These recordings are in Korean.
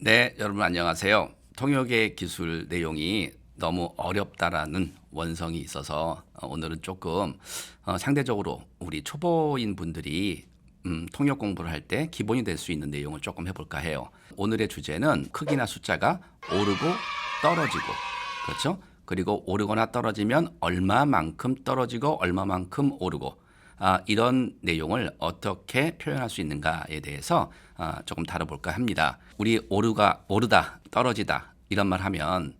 네, 여러분 안녕하세요. 통역의 기술 내용이 너무 어렵다라는 원성이 있어서 어, 오늘은 조금 어, 상대적으로 우리 초보인 분들이 음, 통역 공부를 할 때 기본이 될 수 있는 내용을 조금 해볼까 해요. 오늘의 주제는 크기나 숫자가 오르고 떨어지고 그렇죠? 그리고 오르거나 떨어지면 얼마만큼 떨어지고 얼마만큼 오르고 아, 이런 내용을 어떻게 표현할 수 있는가에 대해서 아, 조금 다뤄볼까 합니다. 우리 오르가 오르다 떨어지다 이런 말 하면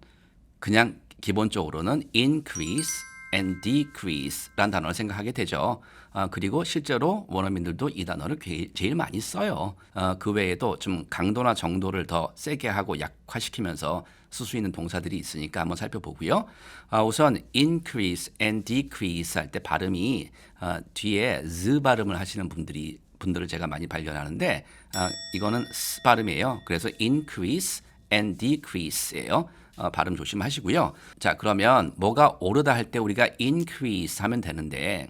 그냥 기본적으로는 increase and decrease라는 단어를 생각하게 되죠. 아, 그리고 실제로 원어민들도 이 단어를 게- 제일 많이 써요. 아, 그 외에도 좀 강도나 정도를 더 세게 하고 약화시키면서 쓸 수 있는 동사들이 있으니까 한번 살펴보고요. 아, 우선 increase and decrease 할 때 발음이 아, 뒤에 z 발음을 하시는 분들이 분들을 제가 많이 발견하는데 아, 이거는 s 발음이에요. 그래서 increase and decrease예요. 어, 발음 조심하시고요. 자, 그러면 뭐가 오르다 할 때 우리가 increase 하면 되는데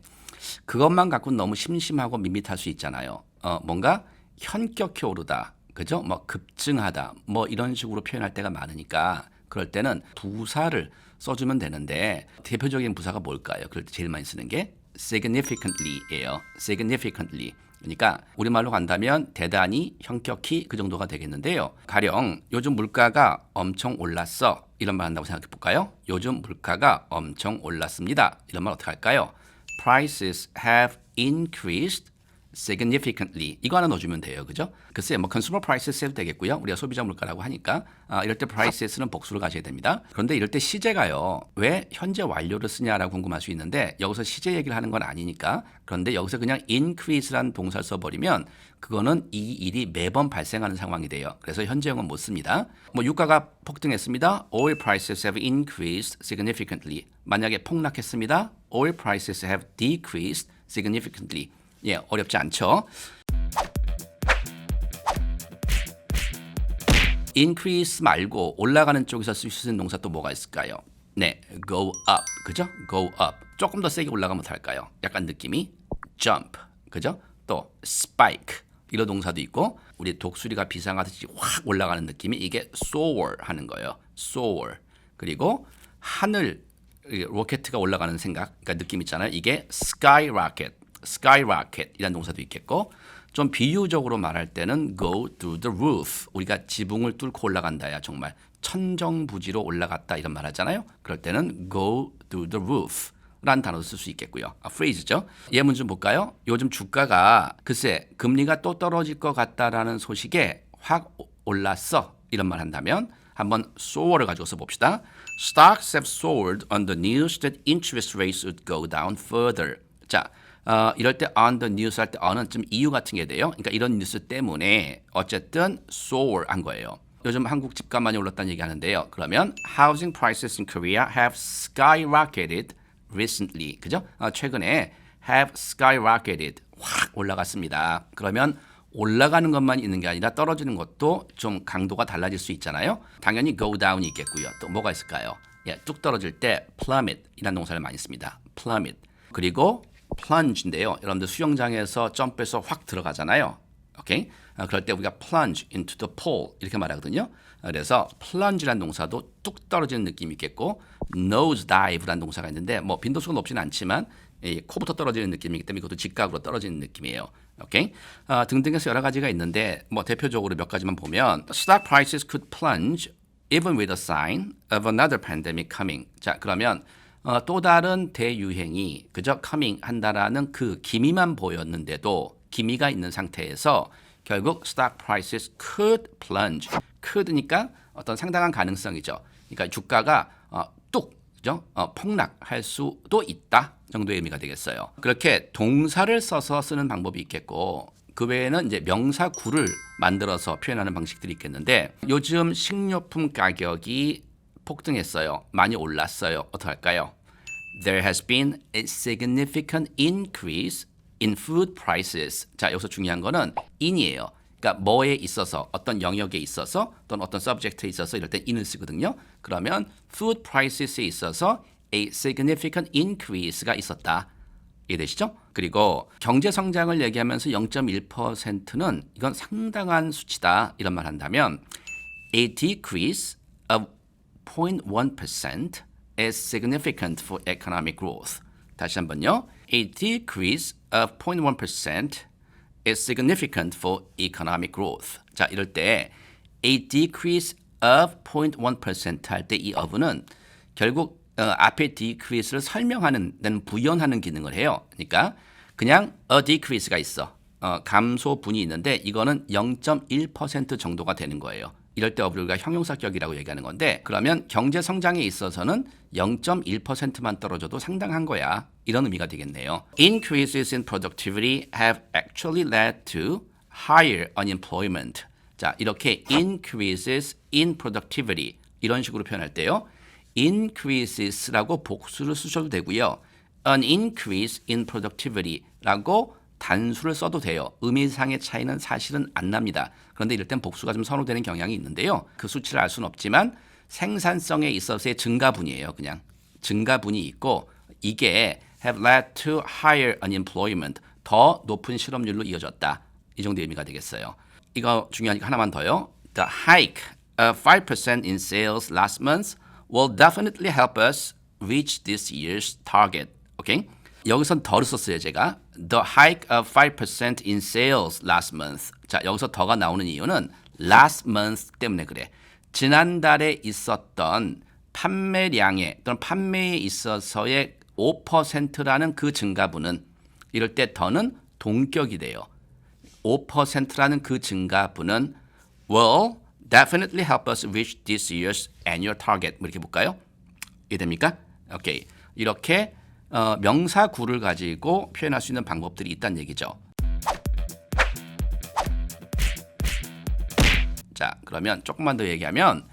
그것만 갖고 너무 심심하고 밋밋할 수 있잖아요. 어, 뭔가 현격히 오르다. 그죠? 뭐 급증하다. 뭐 이런 식으로 표현할 때가 많으니까 그럴 때는 부사를 써주면 되는데 대표적인 부사가 뭘까요? 그럴 때 제일 많이 쓰는 게 significantly예요. significantly. 그러니까 우리말로 간다면 대단히 현격히 그 정도가 되겠는데요. 가령 요즘 물가가 엄청 올랐어. 이런 말 한다고 생각해 볼까요? 요즘 물가가 엄청 올랐습니다. 이런 말 어떻게 할까요? Prices have increased significantly 이거 하나 넣어주면 돼요, 그죠? 글쎄, 뭐 consumer prices 해도 되겠고요. 우리가 소비자 물가라고 하니까 아, 이럴 때 prices는 복수를 가져야 됩니다. 그런데 이럴 때 시제가요, 왜 현재 완료를 쓰냐라고 궁금할 수 있는데 여기서 시제 얘기를 하는 건 아니니까 그런데 여기서 그냥 increase라는 동사를 써버리면 그거는 이 일이 매번 발생하는 상황이 돼요. 그래서 현재형은 못 씁니다. 뭐 유가가 폭등했습니다. Oil prices have increased significantly. 만약에 폭락했습니다. Oil prices have decreased significantly. 예, 어렵지 않죠? increase 말고 올라가는 쪽에서 쓸 수 있는 동사 또 뭐가 있을까요? 네, go up. 그죠? go up. 조금 더 세게 올라가면 어떨까요? 약간 느낌이 jump. 그죠? 또 spike. 이런 동사도 있고 우리 독수리가 비상하듯이 확 올라가는 느낌이 이게 soar 하는 거예요. soar. 그리고 하늘 이 로켓가 올라가는 생각, 그러니까 느낌 있잖아요. 이게 skyrocket, skyrocket 이란 동사도 있겠고, 좀 비유적으로 말할 때는 go through the roof. 우리가 지붕을 뚫고 올라간다야 정말 천정부지로 올라갔다 이런 말 하잖아요. 그럴 때는 go through the roof. 라는 단어도 쓸 수 있겠고요. 아, 프레이즈죠. 예문 좀 볼까요? 요즘 주가가 글쎄 금리가 또 떨어질 것 같다라는 소식에 확 오- 올랐어. 이런 말 한다면 한번 soar를 가지고 써봅시다. Stocks have soared on the news that interest rates would go down further. 자, 어, 이럴 때 on the news 할 때 on은 좀 이유 같은 게 돼요. 그러니까 이런 뉴스 때문에 어쨌든 soar 한 거예요. 요즘 한국 집값 많이 올랐다는 얘기 하는데요. 그러면 housing prices in Korea have skyrocketed recently. 그죠? 어, 최근에 have skyrocketed 확 올라갔습니다. 그러면 올라가는 것만 있는 게 아니라 떨어지는 것도 좀 강도가 달라질 수 있잖아요. 당연히 go down이 있겠고요. 또 뭐가 있을까요? 예, 뚝 떨어질 때 plummet 이라는 동사를 많이 씁니다. plummet. 그리고 plunge인데요. 여러분들 수영장에서 점프해서 확 들어가잖아요. 오케이? 아, 그럴 때 우리가 plunge into the pool 이렇게 말하거든요. 아, 그래서 plunge라는 동사도 뚝 떨어지는 느낌이 있겠고 nose dive라는 동사가 있는데 뭐 빈도수가 높지는 않지만 이 코부터 떨어지는 느낌이기 때문에 이것도 직각으로 떨어지는 느낌이에요. 오케이? 아, 등등해서 여러 가지가 있는데 뭐 대표적으로 몇 가지만 보면 stock prices could plunge even with a sign of another pandemic coming. 자, 그러면 어, 또 다른 대유행이 그저 coming 한다라는 그 기미만 보였는데도 기미가 있는 상태에서 결국 stock prices could plunge. could니까 어떤 상당한 가능성이죠. 그러니까 주가가 어, 뚝 그죠? 어, 폭락할 수도 있다 정도의 의미가 되겠어요. 그렇게 동사를 써서 쓰는 방법이 있겠고 그 외에는 이제 명사 구를 만들어서 표현하는 방식들이 있겠는데 요즘 식료품 가격이 폭등했어요. 많이 올랐어요. 어떡할까요? There has been a significant increase in food prices. 자, 여기서 중요한 거는 in이에요. 그러니까 뭐에 있어서 어떤 영역에 있어서 또는 어떤 subject에 있어서 이럴 때 in을 쓰거든요. 그러면 food prices에 있어서 a significant increase가 있었다. 이해되시죠? 그리고 경제 성장을 얘기하면서 0.1%는 이건 상당한 수치다 이런 말 한다면 A decrease of 0.1% is significant for economic growth. 다시 한번요. A decrease of 0.1% is significant for economic growth. 자, 이럴 때 a decrease of 0.1%할 때 이 of는 결국 어, 앞에 decrease를 설명하는 데는 부연하는 기능을 해요. 그러니까 그냥 a decrease가 있어. 어, 감소분이 있는데 이거는 0.1% 정도가 되는 거예요. 이럴 때 우리가 형용사격이라고 얘기하는 건데 그러면 경제 성장에 있어서는 0.1%만 떨어져도 상당한 거야. 이런 의미가 되겠네요. Increases in productivity have actually led to higher unemployment. 자, 이렇게 increases in productivity 이런 식으로 표현할 때요. increases라고 복수를 쓰셔도 되고요. an increase in productivity라고 단수를 써도 돼요. 의미상의 차이는 사실은 안 납니다. 그런데 이럴 땐 복수가 좀 선호되는 경향이 있는데요. 그 수치를 알 수는 없지만 생산성에 있어서의 증가분이에요. 그냥 증가분이 있고 이게 have led to higher unemployment 더 높은 실업률로 이어졌다. 이 정도 의미가 되겠어요. 이거 중요하니까 하나만 더요. The hike of 5% in sales last month will definitely help us reach this year's target. 오케이? 여기선 더를 썼어요, 제가. The hike of 5% in sales last month. 자, 여기서 더가 나오는 이유는 last month 때문에 그래. 지난달에 있었던 판매량에 또는 판매에 있어서의 5%라는 그 증가분은 이럴 때 더는 동격이 돼요. 5%라는 그 증가분은 will definitely help us reach this year's annual target. 뭐 이렇게 볼까요? 이해 됩니까? 오케이. 이렇게 어, 명사구를 가지고 표현할 수 있는 방법들이 있다는 얘기죠. 자, 그러면 조금만 더 얘기하면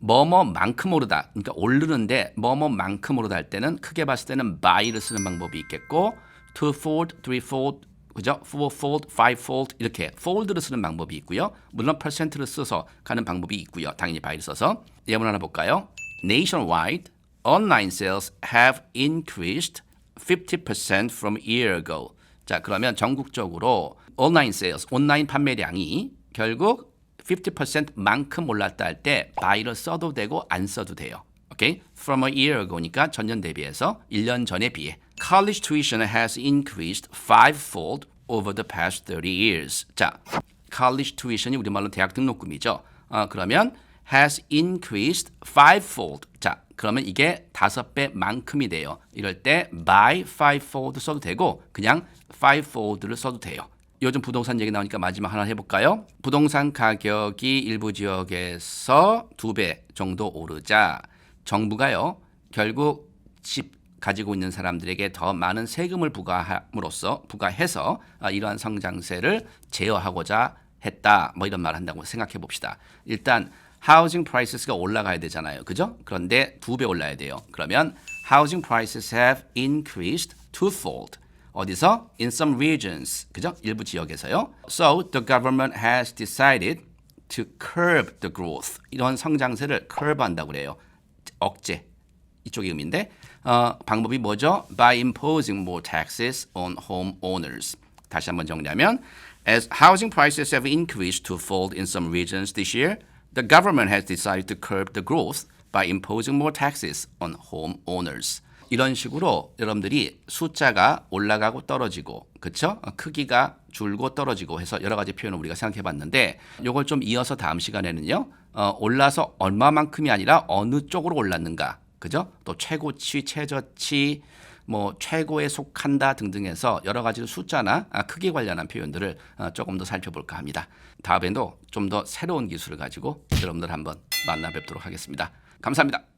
뭐뭐만큼 오르다. 그러니까 오르는데 뭐뭐만큼 오르다 할 때는 크게 봤을 때는 by를 쓰는 방법이 있겠고 twofold, threefold, 그죠? fourfold, fivefold 이렇게 fold를 쓰는 방법이 있고요. 물론 percent를 써서 가는 방법이 있고요. 당연히 by를 써서 예문 하나 볼까요? Nationwide, online sales have increased 50% from a year ago. 자, 그러면 전국적으로 온라인 세일즈, 온라인 판매량이 결국 50%만큼 올랐다 할 때 by를 써도 되고 안 써도 돼요. 오케이? From a year ago니까 전년 대비해서 1년 전에 비해. College tuition has increased fivefold over the past 30 years. 자, college tuition이 우리말로 대학 등록금이죠. 어, 그러면 has increased fivefold. 자, 그러면 이게 다섯 배만큼이 돼요. 이럴 때 by fivefold 써도 되고 그냥 fivefold를 써도 돼요. 요즘 부동산 얘기 나오니까 마지막 하나 해볼까요? 부동산 가격이 일부 지역에서 두 배 정도 오르자 정부가요 결국 집 가지고 있는 사람들에게 더 많은 세금을 부과함으로써 부과해서 아, 이러한 성장세를 제어하고자 했다. 뭐 이런 말 한다고 생각해 봅시다. 일단 housing prices가 올라가야 되잖아요. 그죠? 그런데 두 배 올라야 돼요. 그러면 housing prices have increased twofold. 어디서? In some regions. 그죠? 일부 지역에서요. So the government has decided to curb the growth. 이런 성장세를 curb 한다고 그래요. 억제. 이쪽의 의미인데 어, 방법이 뭐죠? By imposing more taxes on homeowners. 다시 한번 정리하면 As housing prices have increased twofold in some regions this year, the government has decided to curb the growth by imposing more taxes on homeowners. 이런 식으로 여러분들이 숫자가 올라가고 떨어지고 그쵸? 어, 크기가 줄고 떨어지고 해서 여러 가지 표현을 우리가 생각해 봤는데 이걸 좀 이어서 다음 시간에는요 어, 올라서 얼마만큼이 아니라 어느 쪽으로 올랐는가 그죠? 또 최고치, 최저치, 뭐 최고에 속한다 등등해서 여러 가지 숫자나 아, 크기 관련한 표현들을 어, 조금 더 살펴볼까 합니다. 다음에도 좀 더 새로운 기술을 가지고 여러분들 한번 만나 뵙도록 하겠습니다. 감사합니다.